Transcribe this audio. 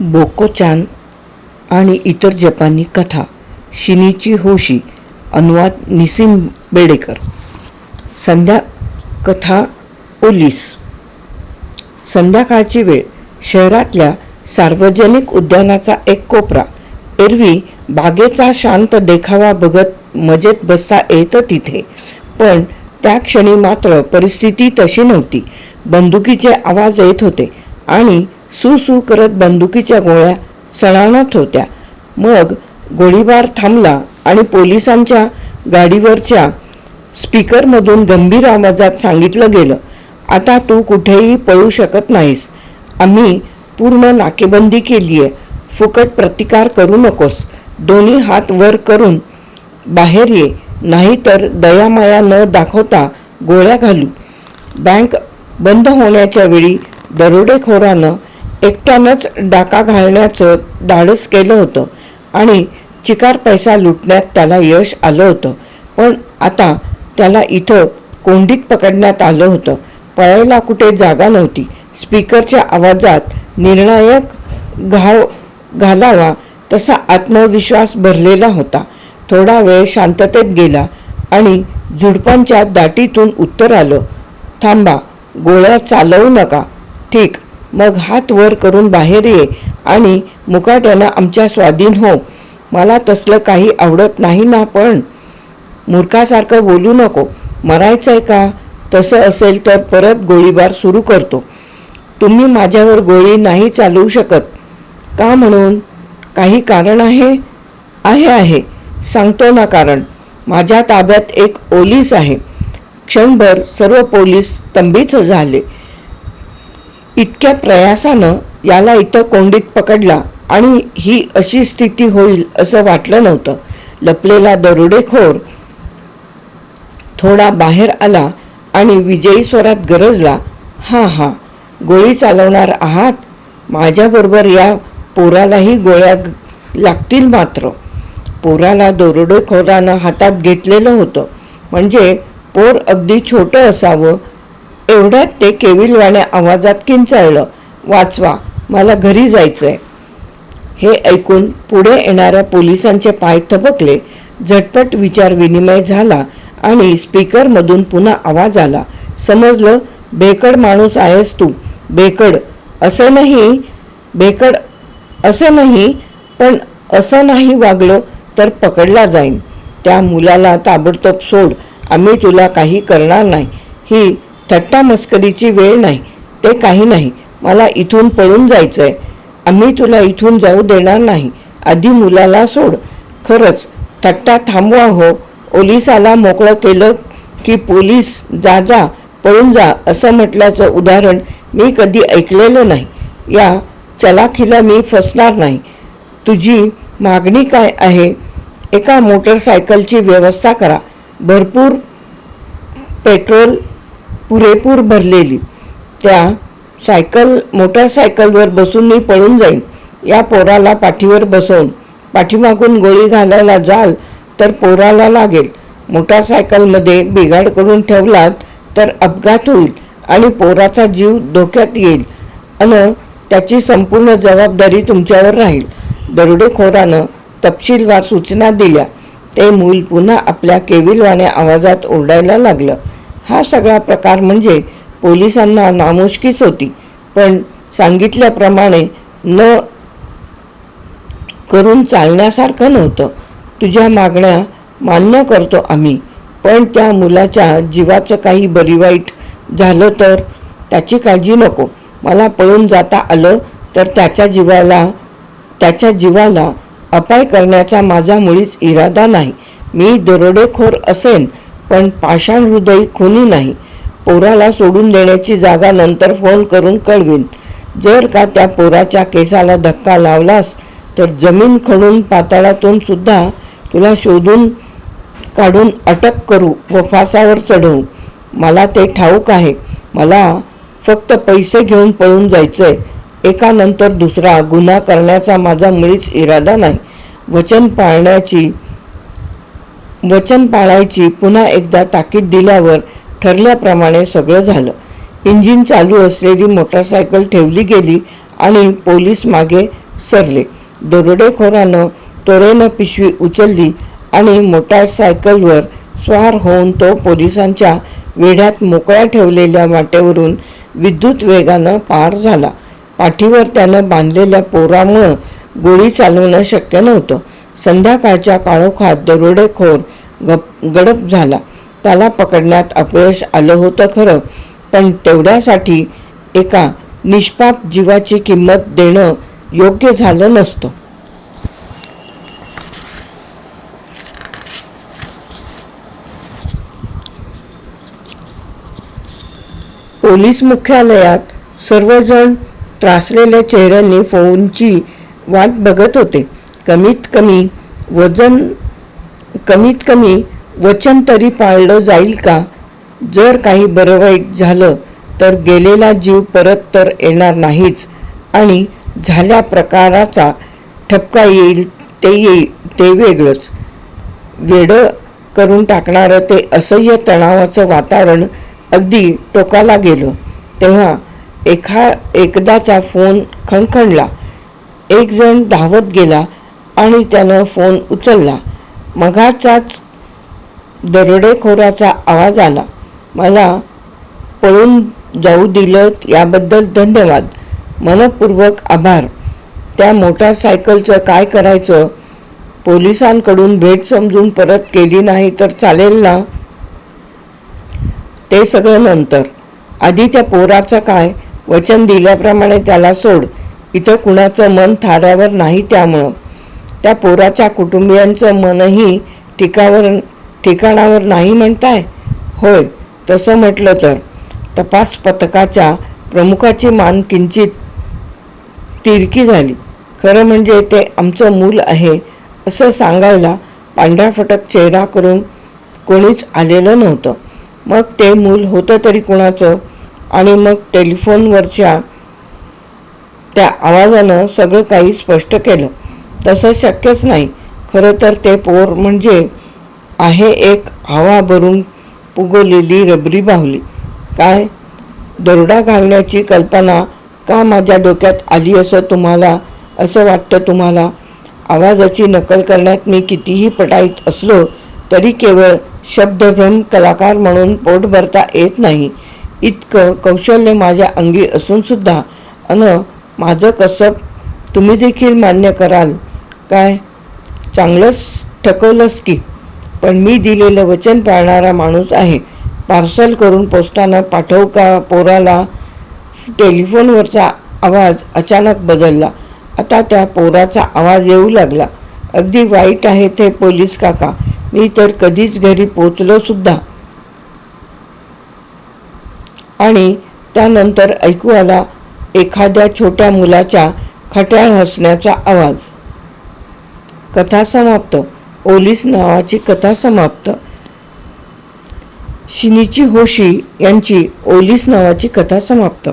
बोकोचान आणि इतर जपानी कथा शिनीची होशी अनुवाद निसीम बेडेकर. संध्या कथा ओलीस. संध्याकाळची वेळ शहरातल्या सार्वजनिक उद्यानाचा एक कोपरा. एरवी बागेचा शांत देखावा बघत मजेत बसता येतं तिथे. पण त्या क्षणी मात्र परिस्थिती तशी नव्हती. बंदुकीचे आवाज येत होते आणि सुसू करत बंदुकीच्या गोळ्या सणाणत होत्या. मग गोळीबार थांबला आणि पोलिसांच्या गाडीवरच्या स्पीकरमधून गंभीर आवाजात सांगितलं गेलं आता तू कुठेही पळू शकत नाहीस. आम्ही पूर्ण नाकेबंदी केली आहे फुकट प्रतिकार करू नकोस. दोन्ही हात वर करून बाहेर ये. नाहीतर दयामाया न दाखवता गोळ्या घालू. बँक बंद होण्याच्या वेळी दरोडेखोरानं एकट्यानंच डाका घालण्याचं धाडस केलं होतं आणि चिकार पैसा लुटण्यात त्याला यश आलं होतं. पण आता त्याला इथं कोंडीत पकडण्यात आलं होतं. पळायला कुठे जागा नव्हती. स्पीकरच्या आवाजात निर्णायक घाव घालावा तसा आत्मविश्वास भरलेला होता. थोडा वेळ शांततेत गेला आणि झुडपांच्या दाटीतून उत्तर आलं. थांबा गोळ्या चालवू नका. ठीक. मग हात वर करून बाहेर ये आणि मुकाट्यानं आमच्या स्वाधीन हो. मला तसलं काही आवडत नाही ना पण. मूर्खासारखं बोलू नको. मरायचं आहे का? तसं असेल तर परत गोळीबार सुरू करतो. तुम्ही माझ्यावर गोळी नाही चालवू शकत. का म्हणून? काही कारण आहे? आहे आहे. सांगतो ना कारण. माझ्या ताब्यात एक ओलीस आहे. क्षणभर सर्व पोलीस तंबीच झाले. इतक्या प्रयासानं याला इथं कोंडीत पकडला आणि ही अशी स्थिती होईल असं वाटलं नव्हतं. लपलेला दरोडेखोर थोडा बाहेर आला आणि विजयी स्वरात गरजला हां हां गोळी चालवणार आहात? माझ्याबरोबर या पोरालाही गोळ्या लागतील मात्र. पोराला दरोडेखोरानं हातात घेतलेलं होतं. म्हणजे पोर अगदी छोटं असावं एवढ्यात ते केविलवाण्या आवाजात किंचाळलं वाचवा मला घरी जायचं आहे हे ऐकून पुढे येणाऱ्या पोलिसांचे पाय थबकले. झटपट विचार विनिमय झाला आणि स्पीकरमधून पुन्हा आवाज आला. समजलं बेकड माणूस आहेस तू. बेकड असं नाही बेकड असं नाही पण असं नाही वागलो तर पकडला जाईन. त्या मुलाला ताबडतोब सोड आम्ही तुला काही करणार नाही. ही थट्टा मस्करीची वेळ नाही ते काही नाही. मला इथून पळून जायचं आहे आम्ही तुला इथून जाऊ देणार नाही. आधी मुलाला सोड. खरंच थट्टा थांबवा हो. ओलिसाला मोकळं केलं की पोलीस जा जा पळून जा असं म्हटल्याचं उदाहरण मी कधी ऐकलेलं नाही. या चलाखीला मी फसणार नाही. तुझी मागणी काय आहे? एका मोटरसायकलची व्यवस्था करा. भरपूर पेट्रोल पुरेपूर भरलेली. त्या सायकल मोटरसायकलवर बसून मी पळून जाईन. या पोराला पाठीवर बसवून पाठीमागून गोळी घालायला जाल तर पोराला लागेल. मोटारसायकलमध्ये बिघाड करून ठेवलात तर अपघात होईल आणि पोराचा जीव धोक्यात येईल. अन त्याची संपूर्ण जबाबदारी तुमच्यावर राहील. दरोडेखोरानं तपशीलवार सूचना दिल्या. ते मूल पुन्हा आपल्या केविलवाण्या आवाजात ओरडायला लागलं. हा सगळा प्रकार म्हणजे पोलिसांना नामुष्कीच होती. पण सांगितल्याप्रमाणे न करून चालण्यासारखं नव्हतं. तुझ्या मागण्या मान्य करतो आम्ही. पण त्या मुलाच्या जीवाचं काही बरी वाईट झालं तर त्याची काळजी नको. मला पळून जाता आलं तर त्याच्या जीवाला त्याच्या जीवाला अपाय करण्याचा माझा मुळीच इरादा नाही. मी दरोडेखोर असेन पण पाषाण हृदयी खुनी नाही. पोराला सोडून देण्याची जागा नंतर फोन करून कळवीन. जर का त्या पोराच्या केसाला धक्का लावलास तर जमीन खणून पाताळातून सुद्धा तुला शोधून काढून अटक करू व फासावर चढवू. मला ते ठाऊक आहे. मला फक्त पैसे घेऊन पळून जायचं आहे एकानंतर दुसरा गुन्हा करण्याचा माझा मुळीच इरादा नाही. वचन पाळण्याची वचन पाळायची पुन्हा एकदा ताकीद दिल्यावर ठरल्याप्रमाणे सगळं झालं. इंजिन चालू असलेली मोटारसायकल ठेवली गेली आणि पोलीस मागे सरले. दरोडेखोरानं तोरेनं पिशवी उचलली आणि मोटारसायकलवर स्वार होऊन तो पोलिसांच्या वेढ्यात मोकळ्या ठेवलेल्या वाटेवरून विद्युत वेगानं पार झाला. पाठीवर त्यानं बांधलेल्या पोरामुळं गोळी चालवणं शक्य नव्हतं. संध्याकाळच्या काळोखात दरोडेखोर गप गडप झाला. त्याला पकडण्यात अपयश आलं होतं खरं पण तेवढ्यासाठी एका निष्पाप जीवाची किंमत देणं योग्य झालं नसतं. पोलीस मुख्यालयात सर्वजण त्रासलेल्या चेहऱ्यांनी फोनची वाट बघत होते. कमीत कमी वजन कमीत कमी वचन तरी पाळलं जाईल का? जर काही बरं वाईट झालं तर गेलेला जीव परत तर येणार नाहीच आणि झाल्या प्रकाराचा ठपका येईल ते येईल ते वेगळंच. वेडं करून टाकणारं ते असह्य तणावाचं वातावरण अगदी टोकाला गेलं. तेव्हा एखा एकदाचा फोन खणखणला. एक जण धावत गेला. आणि त्यानं फोन उचलला. मघाचाच दरोडेखोराचा आवाज आला. मला पळून जाऊ दिलं याबद्दल धन्यवाद. मनपूर्वक आभार. त्या मोटारसायकलचं काय करायचं? पोलिसांकडून भेट समजून परत केली नाही तर चालेल ना? ते सगळं नंतर. आधी त्या पोराचं काय? वचन दिल्याप्रमाणे त्याला सोड. इथं कुणाचं मन थाऱ्यावर नाही त्यामुळं. त्या पोराच्या कुटुंबियांचं मनही ठिकावर ठिकाणावर नाही म्हणताय? होय तसं म्हटलं तर. तपास पथकाच्या प्रमुखाची मान किंचित तिरकी झाली. खरं म्हणजे ते आमचं मूल आहे असं सांगायला पांढरा फटक चेहरा करून कोणीच आलेलं नव्हतं. मग ते मूल होतं तरी कुणाचं? आणि मग टेलिफोनवरच्या त्या आवाजानं सगळं काही स्पष्ट केलं. तसं शक्यच नाही. खरं तर ते पोर म्हणजे आहे एक हवा भरून पुगवलेली रबरी बाहुली. काय? दरोडा घालण्याची कल्पना का माझ्या डोक्यात आली असं तुम्हाला असं वाटतं तुम्हाला? आवाजाची नकल करण्यात मी कितीही पटाईत असलो तरी केवळ शब्दभ्रम कलाकार म्हणून पोट भरता येत नाही. इतकं कौशल्य माझ्या अंगी असूनसुद्धा अन माझं कसब तुम्ही देखील मान्य कराल. काय? चांगलंच ठकवलंस की. पण मी दिलेलं वचन पाळणारा माणूस आहे. पार्सल करून पोस्टानं पाठव का पोराला? टेलिफोनवरचा आवाज अचानक बदलला. आता त्या पोराचा आवाज येऊ लागला. अगदी वाईट आहे ते पोलीस काका. मी तर कधीच घरी पोचलो सुद्धा. आणि त्यानंतर ऐकू आला एखाद्या छोट्या मुलाच्या खट्याळ हसण्याचा आवाज. कथा समाप्त. ओलीस नावाची कथा समाप्त. शिनीची होशी यांची ओलीस नावाची कथा समाप्त.